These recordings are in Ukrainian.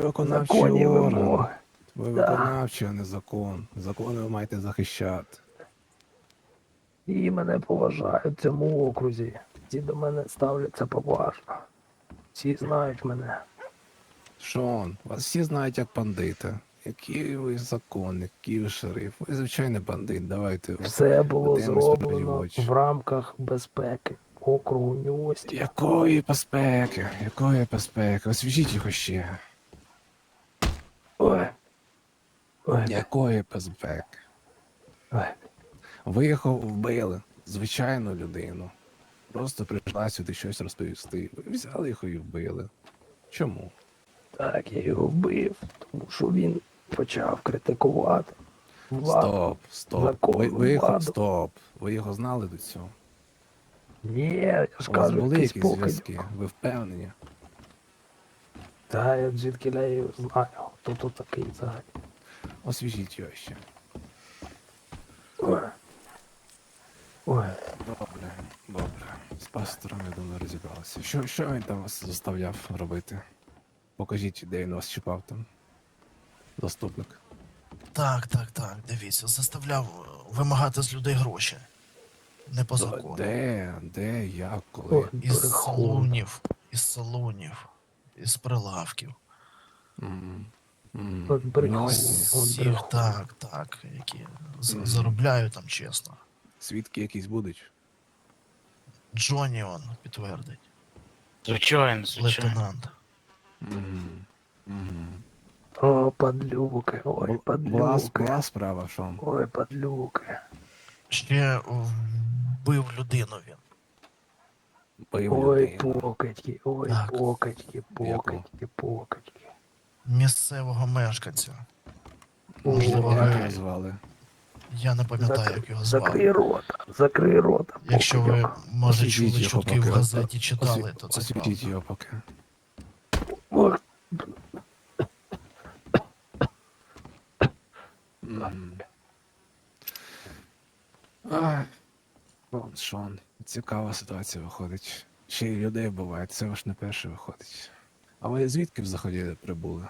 виконавчий законні орган. Ви Да. виконавчий, а не закон. Закон ви маєте захищати. І мене поважають в цьому окрузі. Всі до мене ставляться поважно. Всі знають мене. Шон, вас всі знають як бандита. Який ви закон, який ви шериф. Ви звичайний бандит, давайте. Все було Подивимось зроблено очі. в рамках безпеки округу Ньюості. Якої безпеки? Якої безпеки? Освіжіть його ще. Ой. Ой. Якої безпеки? Ой. Ви його вбили, звичайну людину. Просто прийшла сюди щось розповісти. Ви взяли його і вбили. Чому? Так, я його вбив, тому що він почав критикувати владу. Стоп, стоп. Ви, ви його, владу. стоп. Ви його знали до цього? Ні, я ж У вас кажу, були якийсь якісь покидьок. зв'язки? Ви впевнені? Та я звідки я його знаю, хто тут такий взагалі. Освіжіть його ще. Ой. Ой. Добре, добре. З пастором, я думаю, розібралися. Що, що він там вас заставляв робити? Покажіть, де він вас чіпав там. Заступник. Так, так, так, дивіться, заставляв е, вимагати з людей гроші. Не по закону. Де? Де? Як? Коли? Із салонів, із салонів, із прилавків. Брехун. Ну, Всіх, так, так, які з- Мгм. заробляють там чесно. Свідки якісь будуть? Джоні он підтвердить, Звичайно, звичайно. лейтенант. Мгм. Мгм. О, падлюки, ой, Бу- Була, падлюки. була справа, що? Ой, падлюки. Ще вбив людину він. Бив Ой, людину. покидьки, ой, Так. покидьки, покидьки, покидьки. Місцевого мешканця. Можливо, Як ви- його звали? Я не пам'ятаю, Зак- як його Закрий рота, закрий рота, Якщо ви, може, Освітіть чули його чутки в поки. газеті, читали, Осві- то це Освітіть правда. його поки. Мгм. Шон, цікава ситуація виходить. Ще й людей вбивають, це ваш не перший виходить. А ви звідки взагалі прибули?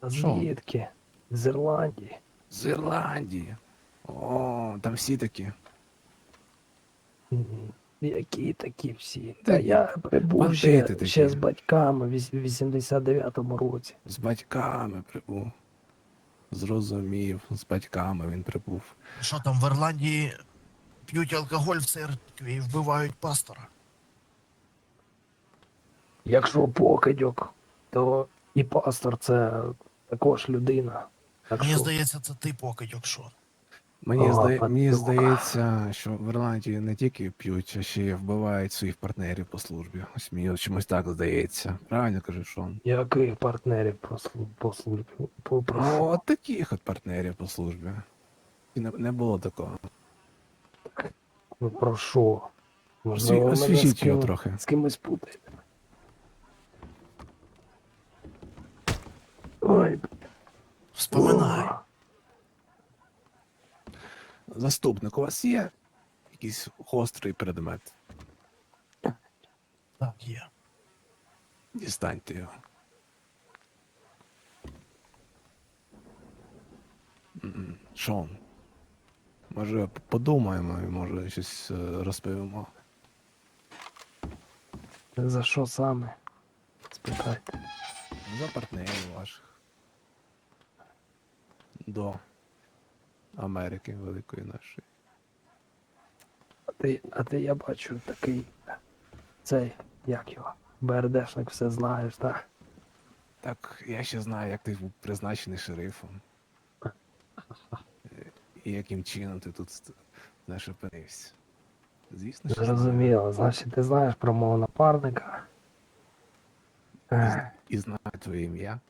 а Що? звідки? З Ірландії. З Ірландії. О, там всі такі. Мгм. Які такі всі? Та Та я прибув ще, такі. ще з батьками в віс- 89-му році. З батьками прибув. Зрозумів, з батьками він прибув. Що там в Ірландії п'ють алкоголь в церкві і вбивають пастора? Якщо покидьок, то і пастор це також людина. Так Мені що, здається, це ти покидьок, що. Мені, О, здає, мені здається, що в Ірландії не тільки п'ють, а ще й вбивають своїх партнерів по службі. Ось мені чомусь так здається. Правильно кажу, Шон? яких партнерів по, слу- по службі? По, про Ну, от таких от партнерів по службі. І не, не було такого. Ну, про що? Осві- Можливо, мене з, Освіжіть його трохи. з кимось путаєте. Ой, Вспоминай. Заступник, у вас є якийсь гострий предмет? Так, є. Дістаньте його. М, Шон. Може, подумаємо і може щось е, розповімо. За що саме? Спитайте. За партнерів ваших. До Америки великої нашої. А ти, а ти я бачу такий цей, як його? БРДшник все знаєш, так? Так, я ще знаю, як ти був призначений шерифом. І яким чином ти тут знаєш, опинився. Звісно, що. Зрозуміло. Значить, ти знаєш про мого напарника. І знаю твоє ім'я.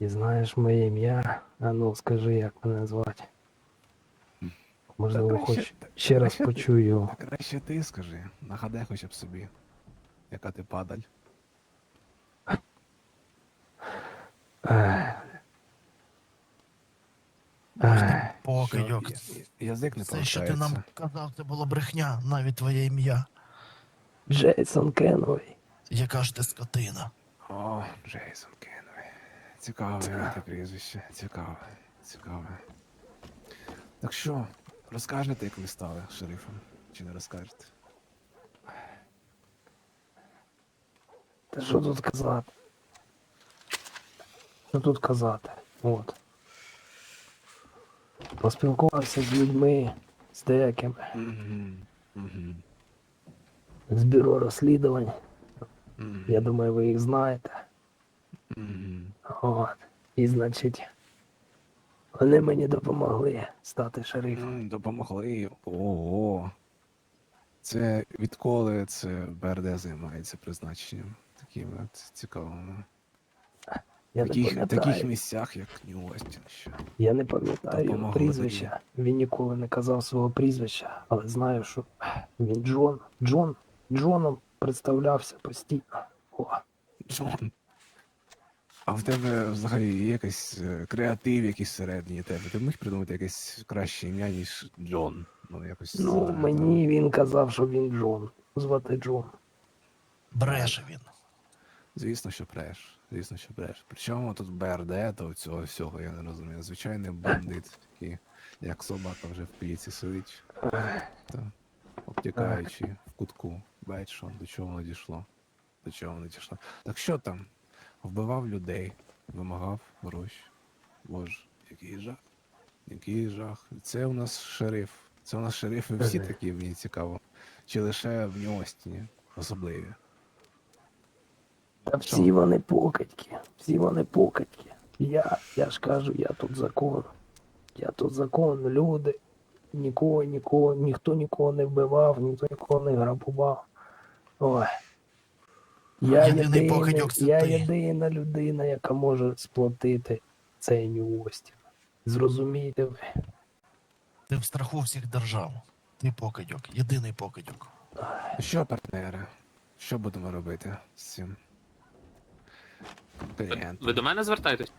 І знаєш моє ім'я. А ну скажи, як мене звати. Можливо, хоч ще раз почую його. Та краще ти скажи, нагадай хоча б собі, яка ти падаль. Що, я- я- Язик не Все, що ти нам казав, це було брехня, навіть твоє ім'я. Джейсон Кеновий. Яка ж ти скотина? О, Джейсон Кенвей. Цікаве це прізвище. Цікаве. Цікаве. Так що, розкажете, як ви стали шерифом? Чи не розкажете? Та що тут казати? Що тут казати? От. Поспілкувався з людьми, з деякими, з бюро розслідувань. Я думаю, ви їх знаєте. От. І значить, вони мені допомогли стати шерифом. М, Допомогли. Ого. Це відколи це БРД займається призначенням такими от цікавими. Я В не таких, пам'ятаю. таких місцях, як Нью-Остін ще. Я не пам'ятаю його Допомогли прізвища. Він ніколи не казав свого прізвища, але знаю, що він Джон. Джон. Джоном представлявся постійно. О, Джон. А в тебе взагалі є якийсь е, креатив якийсь середній тебе. Ти міг придумати якесь краще ім'я, ніж Джон. Ну, якось. ну, мені він казав, що він Джон. Звати Джон. Бреше він. Звісно, що бреш. Звісно, що бреш. Причому тут БРД, то цього всього, я не розумію. Звичайний бандит, який, як собака вже в піці сидить. Та, обтікаючи в кутку. Бачиш, до чого воно дійшло. До чого воно дійшло. Так що там? Вбивав людей, вимагав гроші. Боже, який жах. Який жах. Це у нас шериф. Це у нас шерифи всі такі, мені цікаво. Чи лише в Ньостіні особливі. Та всі вони покидьки. Всі вони покидьки. Я, я ж кажу, я тут закон. Я тут закон, люди. Нікого, нікого, ніхто нікого не вбивав, ніхто нікого не грабував. Ой. Я, Єдиний єдиний, покидьок це я ти. єдина людина, яка може сплатити цей Нью-Остін. Зрозумієте ви? Ти в страху всіх держав. Ти покидьок, єдиний покидьок. Що, партнери? Що будемо робити з цим? Клієнтом? Ви до мене звертаєтесь?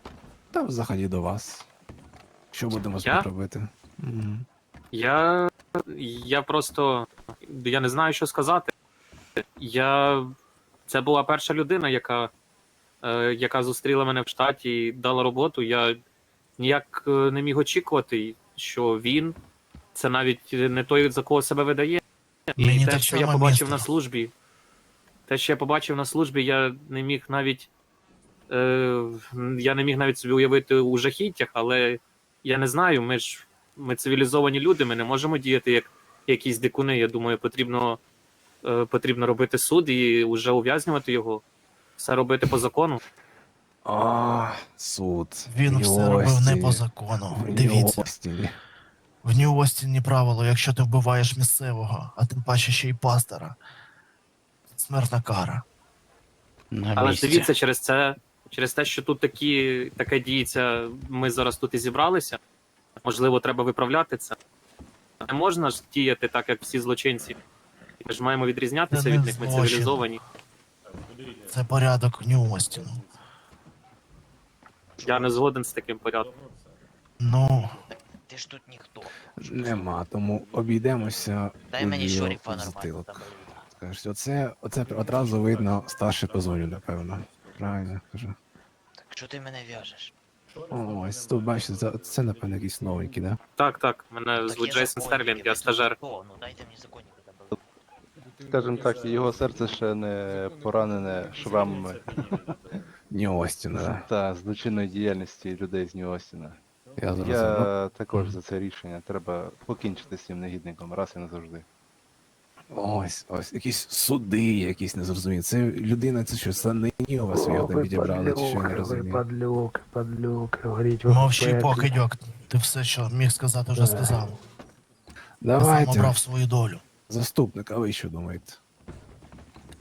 Та взагалі до вас. Що будемо з Я? робити? Мгм. Я. Я просто. Я не знаю, що сказати. Я. Це була перша людина, яка, е, яка зустріла мене в штаті і дала роботу. Я ніяк е, не міг очікувати, що він це навіть не той, за кого себе видає. І те, що я побачив містер. на службі, те, що я побачив на службі, я не міг навіть. Е, я не міг навіть собі уявити у жахіттях, але я не знаю, ми ж ми цивілізовані люди, ми не можемо діяти як якісь дикуни. Я думаю, потрібно, е, потрібно робити суд і вже ув'язнювати його. Все робити по закону. А, суд. Він все робив не по закону. Дивіться, в Нью-Остіні правило, якщо ти вбиваєш місцевого, а тим паче ще й пастора. Смертна кара. На Але ж місці. дивіться, через це, через те, що тут такі, таке діється, ми зараз тут і зібралися. Можливо, треба виправляти це. Не можна ж діяти так, як всі злочинці. Ми ж маємо відрізнятися Це не від них, ми злочин. цивілізовані. Це порядок Нью-Остіну. Я не згоден з таким порядком. Ну, Ти ж тут ніхто. Нема, тому обійдемося. Дай мені у шоріфа нормально. затилок. Скажеш, оце, оце одразу видно старший по зоні, напевно. Правильно кажу. Так що ти мене в'яжеш? О, ось тут бачите, це, це напевно якісь новенькі, да? Так, так, мене Так звуть Джейсон Стерлінг, ви я тут стажер. ніхто, Ну дайте мені там. Скажімо так, його серце ще не поранене шрамами Нью-Остіна, та злочинної діяльності людей з Нью-Остіна. Я зрозумів. Я також за це рішення. Треба покінчити з цим негідником раз і назавжди. Ось, ось, якісь суди, якісь незрозумілі. Це людина, це що, це нині у вас його там відібрали, чи що я не розумію. падлюки, падлюки, горіть ви мовчи, пеклі. покидьок. Ти все, що міг сказати, вже сказав. Ти сам Давайте, обрав свою долю. Заступник, а ви що думаєте?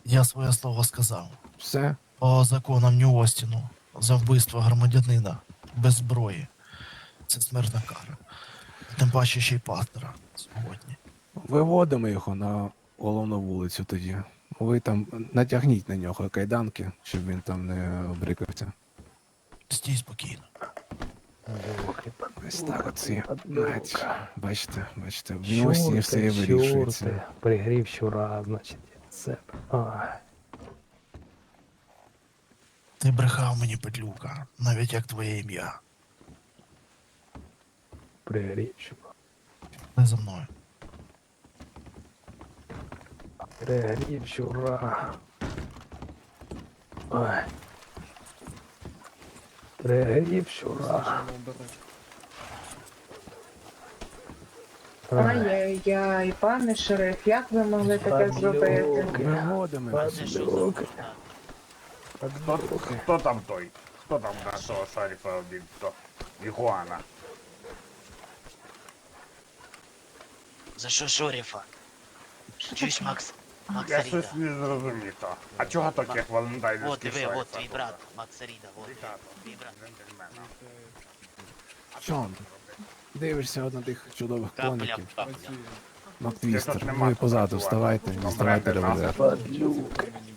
Я своє слово сказав. Все? По законам Нью-Остіну за вбивство громадянина без зброї. Це смертна кара. Тим паче ще й пастора сьогодні. Виводимо його на головну вулицю тоді. Ви там натягніть на нього кайданки, щоб він там не обрикався. Стій спокійно. Ось так оці. Навіть, бачите, бачите, в ньосі все і вирішується. пригрів щура, значить, це. Ай. Ти брехав мені, Петлюка, навіть як твоє ім'я. Пригрівчура. Не за мною. Пригрівчура. Ой. Пригрівчура. Ой. Ай-яй-яй, пане шериф, як ви могли таке зробити? Виводимо. Падлюки. Хто там той? Хто там нашого шарифа обід? Хто? Ігуана. За що шоріфа? Чуєш, Макс? Макс Я Ріда. щось не зрозумів. то. А чого таких валентайнських От диви, от твій брат, Макс Ріда, от Дикатор. твій брат. Джентльмена. Чон? Дивишся от на тих чудових коників. Маквістер. Тут Ви позаду вставайте, не вставайте Конкретно револьвер.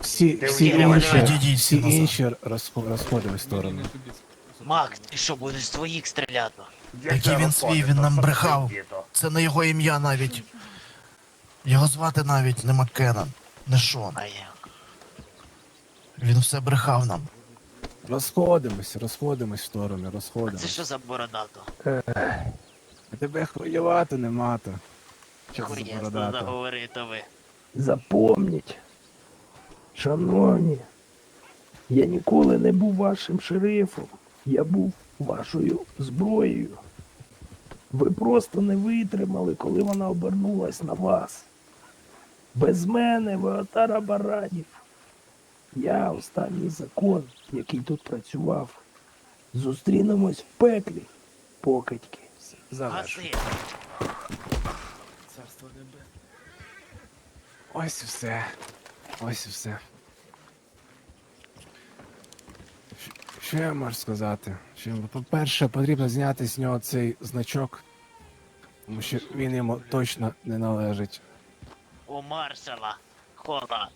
Всі, Ти всі інші, всі інші розхо- розходимо в сторону. Макс, ти що, будеш з твоїх стріляти? Як Який він свій, він нам брехав. Це не його ім'я навіть. Його звати навіть не Маккеннон, не Шон. А я. Він все брехав нам. Розходимось, розходимось в сторони, А це розходимось. що за бородато? Тебе хвилювати нема то. Що за Хуєсно бородата? заговорити ви. Запомніть, шановні, я ніколи не був вашим шерифом. Я був вашою зброєю. Ви просто не витримали, коли вона обернулась на вас. Без мене ви отара баранів. Я останній закон, який тут працював. Зустрінемось в пеклі, покидьки. Завершуй. Гаси. Ось і все. Ось і все. Що я можу сказати? По-перше, потрібно зняти з нього цей значок, тому що він йому точно не належить. У маршала. Хода.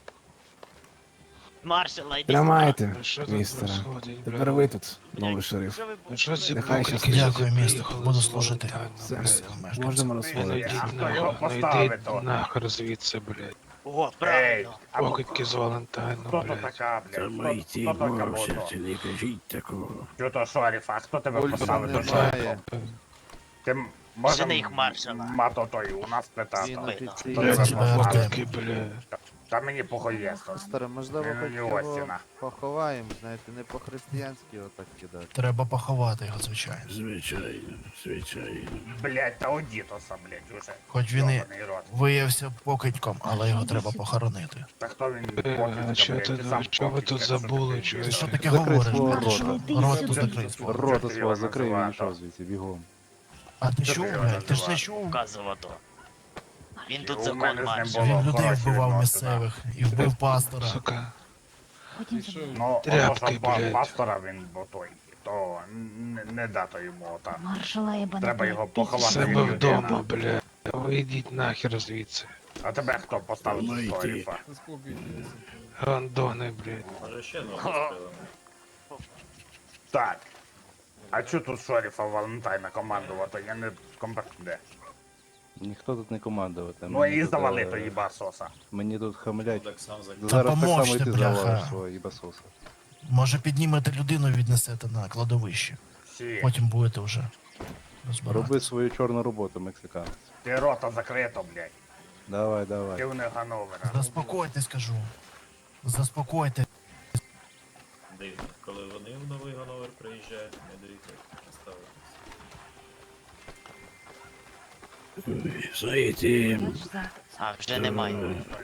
Маршала, йди Тримайте, Що тут містера. происходить, Тепер ви тут, новий шериф. Що ви Ну що ці Нехай покидьки щас- Дякую, приїхали Буду служити. Блядь? можемо Ну йдіть його ну йдіть то? нахер звідси, блядь. О, Ей, правильно. а ну, Покидьки з хто то блядь. така, блядь? Хто- Хто така бото? не кажіть такого. Що то шариф, а хто тебе поставив до шарифа? Ти може Жени їх маршала. мато той у нас питати? Він Хто тебе Я поставив? Покидьки, блядь. Та мені похуєсто. Старе, можливо, хоч не його Остіна. поховаємо, знаєте, не по-християнськи отак кидати. Треба поховати його, звичайно. Звичайно, звичайно. Блять, та одітоса, блять, уже. Хоч він і Йобаний рот. виявився покидьком, але його треба похоронити. Та хто він Е, покидька, що блядь, ти- ти сам що ви покидька, тут що забули? Ти що таке Закрий говориш? свого блядь? рота. Рот тут закрий свого. Рота свого закрив і йшов звідси, бігом. А ти Що чув, ти блядь? Ти ж не чув? Вказувати. Він тут закон було Він людей вбивав місцевих і вбив пастора. Сука. Ну, Тряпки, блядь. пастора він бо той, то не, не дато йому ота. Маршала я Треба його поховати. Себе як людина. вдома, блядь. Ви йдіть нахер звідси. А тебе хто поставив Ну, до йди. Гандони, блядь. Так. А чо тут шарифа Валентайна командувати? Я не компетентне. Ніхто тут не командувати. Ну Мені і тут, завали е, то їбасоса. Мені тут хамлять. Та Зараз так само і поможете, ти бляха. завалиш свого їбасоса. Може піднімете людину і віднесете на кладовище. Всі. Потім будете вже розбирати. Роби свою чорну роботу, мексиканець. Ти рота закрито, блядь. Давай, давай. Ти в них Гановера. Заспокойтесь, кажу. Заспокойте. Дивно, коли вони в новий Ганновер приїжджають, не дають їх ставити. Знаєте, А, вже немає.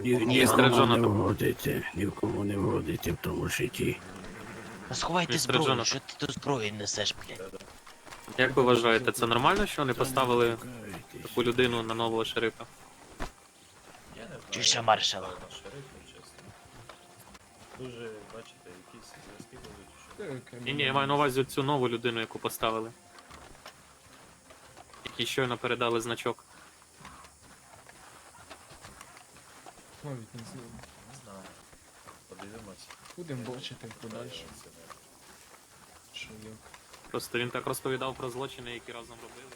ні, ні Містер в не вгодите, ні в не вгодите в тому житті. Ну, Сховайте Містер зброю, що ти тут зброю несеш, блядь? Як ви вважаєте, це нормально, що вони поставили таку людину на нового шерифа? Я не знаю. Чуєш, маршала? Дуже, бачите, якісь зв'язки будуть. Ні, ні, я маю на увазі цю нову людину, яку поставили. Якій щойно передали значок. Навіть Не знаю. Подивимось. Будемо бачити подальше. що як. Просто він так розповідав про злочини, які разом робили.